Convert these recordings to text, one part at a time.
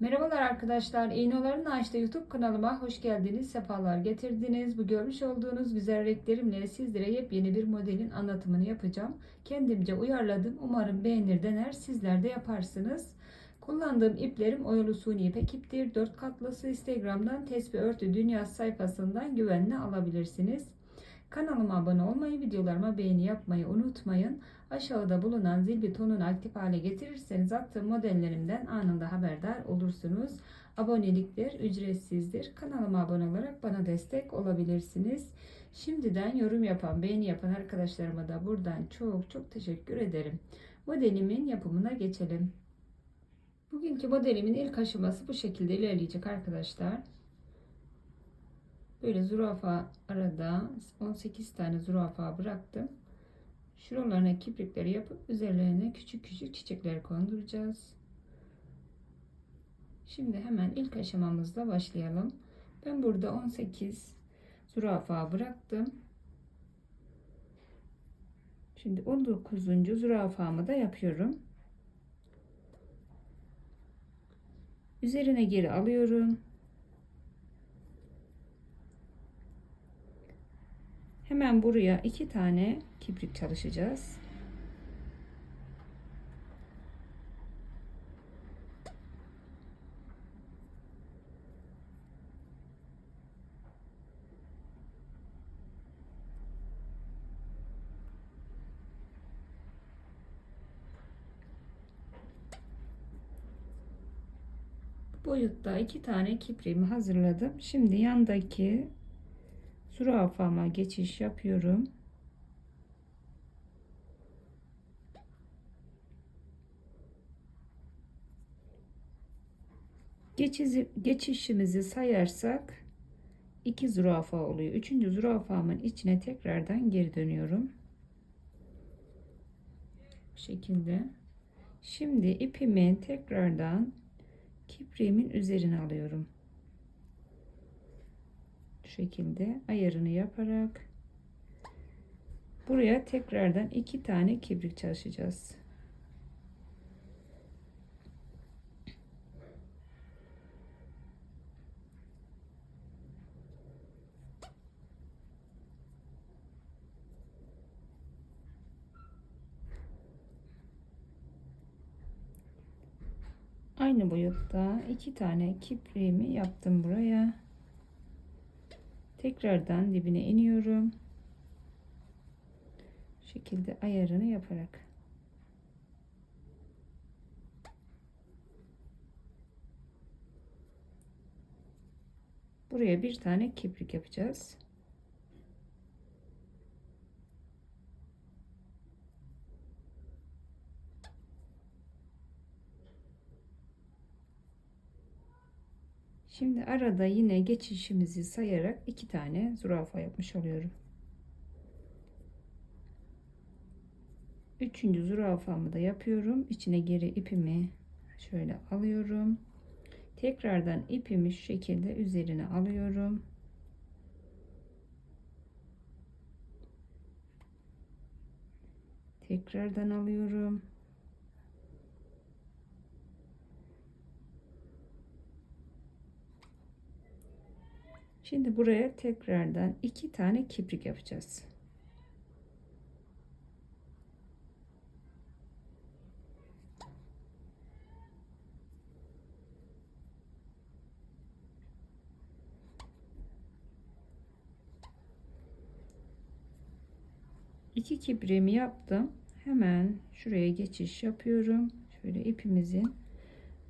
Merhabalar arkadaşlar. İğnoların Ağaç'ta YouTube kanalıma hoş geldiniz. Sefalar getirdiniz. Bu görmüş olduğunuz güzel renklerimle sizlere yepyeni bir modelin anlatımını yapacağım. Kendimce uyarladım. Umarım beğenir dener. Sizler de yaparsınız. Kullandığım iplerim oyalı suni ipek iptir. 4 katlısı Instagram'dan Tesbih Örtü Dünyası sayfasından güvenle alabilirsiniz. Kanalıma abone olmayı, videolarıma beğeni yapmayı unutmayın. Aşağıda bulunan zil butonunu aktif hale getirirseniz attığım modellerimden anında haberdar olursunuz. Abonelikler ücretsizdir. Kanalıma abone olarak bana destek olabilirsiniz. Şimdiden yorum yapan, beğeni yapan arkadaşlarıma da buradan çok çok teşekkür ederim. Modelimin yapımına geçelim. Bugünkü modelimin ilk aşaması bu şekilde ilerleyecek arkadaşlar. Böyle zürafa arada 18 tane zürafa bıraktım. Şuralarına kiprikleri yapıp üzerlerine küçük küçük çiçekler konduracağız. Şimdi hemen ilk aşamamızla başlayalım. Ben burada 18 zürafa bıraktım. Şimdi 19. zürafamı da yapıyorum. Üzerine geri alıyorum. Hemen buraya iki tane kibrit çalışacağız. boyutta iki tane kipriğimi hazırladım. Şimdi yandaki zürafama geçiş yapıyorum. Geçizi, geçişimizi sayarsak iki zürafa oluyor. Üçüncü zürafamın içine tekrardan geri dönüyorum. Bu şekilde. Şimdi ipimi tekrardan kipriğimin üzerine alıyorum. Şekilde ayarını yaparak buraya tekrardan iki tane kibrik çalışacağız. Aynı boyutta iki tane kipriğimi yaptım buraya. Tekrardan dibine iniyorum. Bu şekilde ayarını yaparak. Buraya bir tane kiprik yapacağız. Şimdi arada yine geçişimizi sayarak iki tane zürafa yapmış oluyorum. Üçüncü zürafamı da yapıyorum. İçine geri ipimi şöyle alıyorum. Tekrardan ipimi şu şekilde üzerine alıyorum. Tekrardan alıyorum. Şimdi buraya tekrardan iki tane kiprik yapacağız. İki kipriğimi yaptım. Hemen şuraya geçiş yapıyorum. Şöyle ipimizin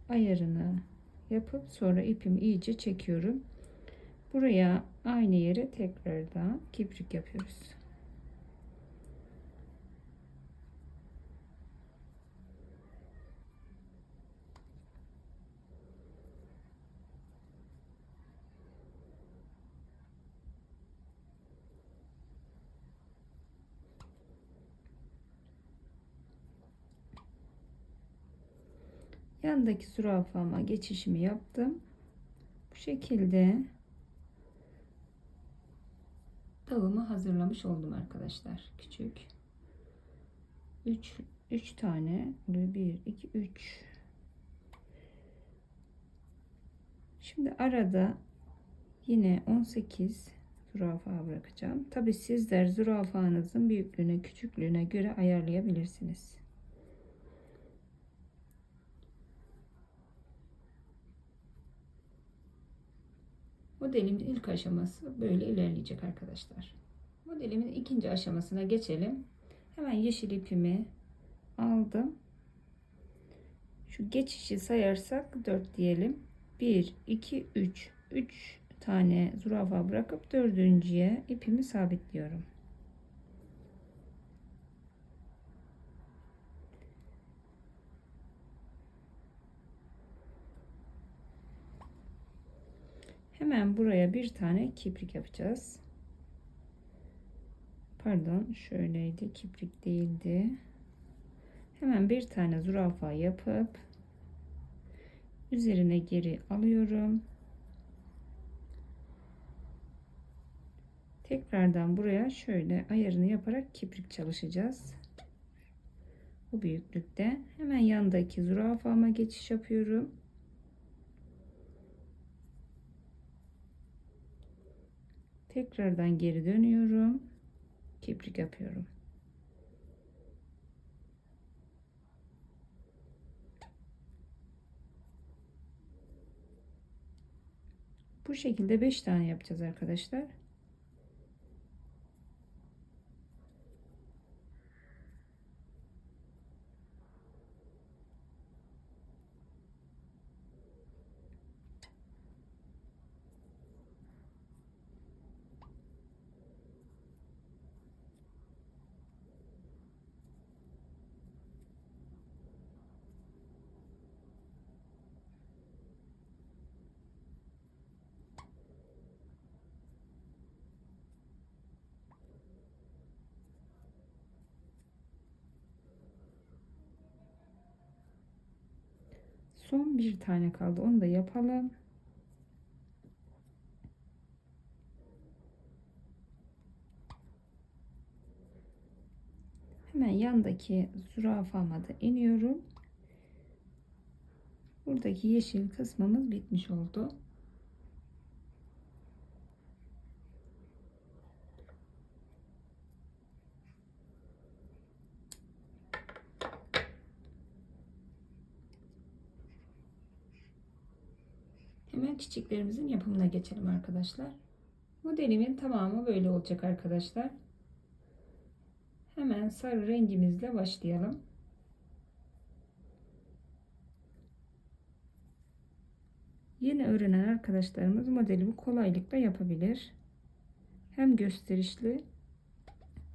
ayarını yapıp sonra ipimi iyice çekiyorum. Buraya aynı yere tekrardan kibrik yapıyoruz. Yandaki zürafama geçişimi yaptım. Bu şekilde tavımı hazırlamış oldum arkadaşlar. Küçük. 3 3 tane oluyor. 1 2 3 Şimdi arada yine 18 zürafa bırakacağım. Tabi sizler zürafanızın büyüklüğüne küçüklüğüne göre ayarlayabilirsiniz. Modelimin ilk aşaması böyle ilerleyecek arkadaşlar. Modelimin ikinci aşamasına geçelim. Hemen yeşil ipimi aldım. Şu geçişi sayarsak 4 diyelim. 1, 2, 3. 3 tane zürafa bırakıp dördüncüye ipimi sabitliyorum. Hemen buraya bir tane kiprik yapacağız. Pardon şöyleydi kiprik değildi. Hemen bir tane zürafa yapıp üzerine geri alıyorum. Tekrardan buraya şöyle ayarını yaparak kiprik çalışacağız. Bu büyüklükte. Hemen yandaki zürafama geçiş yapıyorum. Tekrardan geri dönüyorum. Kiprik yapıyorum. Bu şekilde 5 tane yapacağız arkadaşlar. Son bir tane kaldı. Onu da yapalım. Hemen yandaki zürafama da iniyorum. Buradaki yeşil kısmımız bitmiş oldu. Hemen çiçeklerimizin yapımına geçelim arkadaşlar. Modelimin tamamı böyle olacak arkadaşlar. Hemen sarı rengimizle başlayalım. Yeni öğrenen arkadaşlarımız modelimi kolaylıkla yapabilir. Hem gösterişli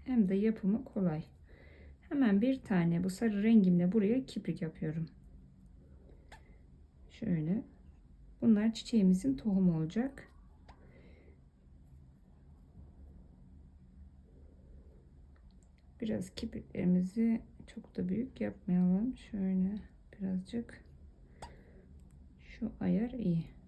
hem de yapımı kolay. Hemen bir tane bu sarı rengimle buraya kiprik yapıyorum. Şöyle Bunlar çiçeğimizin tohumu olacak. Biraz kipriklerimizi çok da büyük yapmayalım. Şöyle birazcık şu ayar iyi.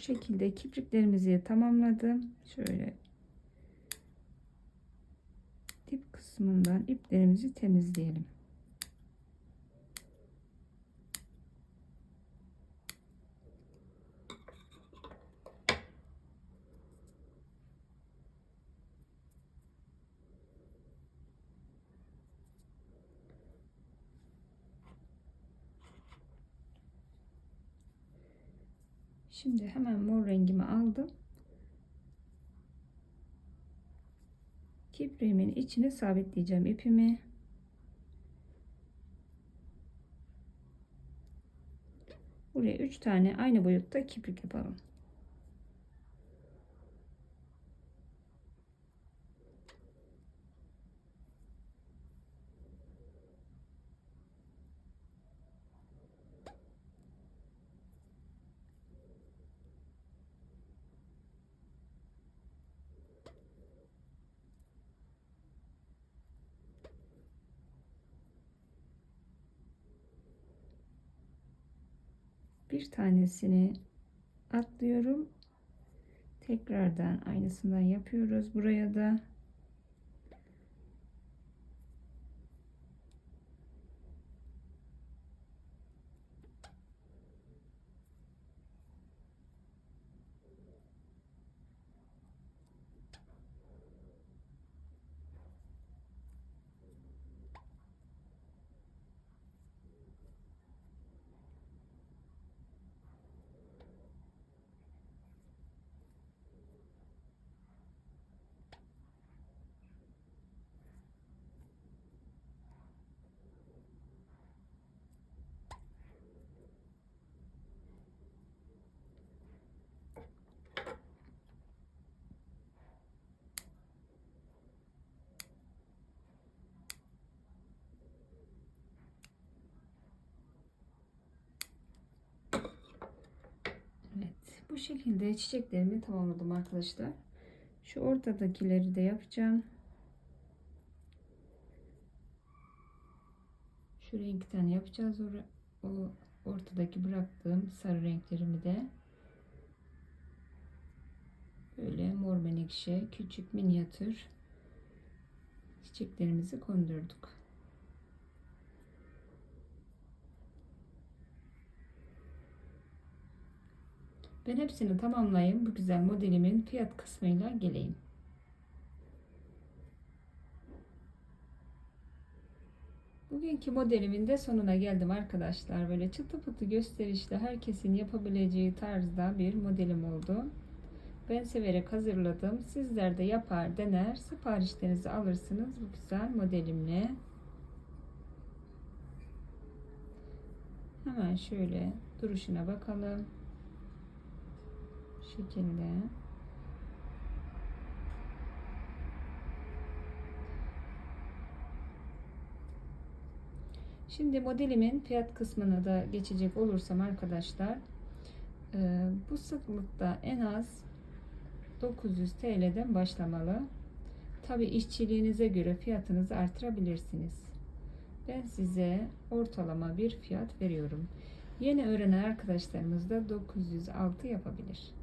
Şekilde kipriklerimizi tamamladım. Şöyle dip kısmından iplerimizi temizleyelim. Şimdi hemen mor rengimi aldım. Kipriğimin içine sabitleyeceğim ipimi. Buraya 3 tane aynı boyutta kiprik yapalım. Bir tanesini atlıyorum. Tekrardan aynısından yapıyoruz. Buraya da bu şekilde çiçeklerimi tamamladım arkadaşlar. Şu ortadakileri de yapacağım. Şu renkten yapacağız o, ortadaki bıraktığım sarı renklerimi de böyle mor menekşe küçük minyatür çiçeklerimizi kondurduk. Ben hepsini tamamlayayım. Bu güzel modelimin fiyat kısmıyla geleyim. Bugünkü modelimin de sonuna geldim arkadaşlar. Böyle çıtı pıtı gösterişli herkesin yapabileceği tarzda bir modelim oldu. Ben severek hazırladım. Sizler de yapar dener siparişlerinizi alırsınız bu güzel modelimle. Hemen şöyle duruşuna bakalım şekilde Şimdi modelimin fiyat kısmına da geçecek olursam arkadaşlar e, bu sıklıkta en az 900 TL'den başlamalı. Tabi işçiliğinize göre fiyatınızı artırabilirsiniz. Ben size ortalama bir fiyat veriyorum. Yeni öğrenen arkadaşlarımız da 906 yapabilir.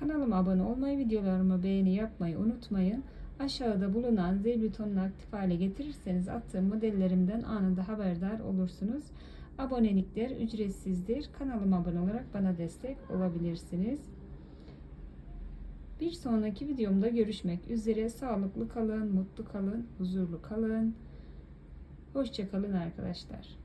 Kanalıma abone olmayı, videolarımı beğeni yapmayı unutmayın. Aşağıda bulunan zil butonunu aktif hale getirirseniz attığım modellerimden anında haberdar olursunuz. Abonelikler ücretsizdir. Kanalıma abone olarak bana destek olabilirsiniz. Bir sonraki videomda görüşmek üzere. Sağlıklı kalın, mutlu kalın, huzurlu kalın. Hoşçakalın arkadaşlar.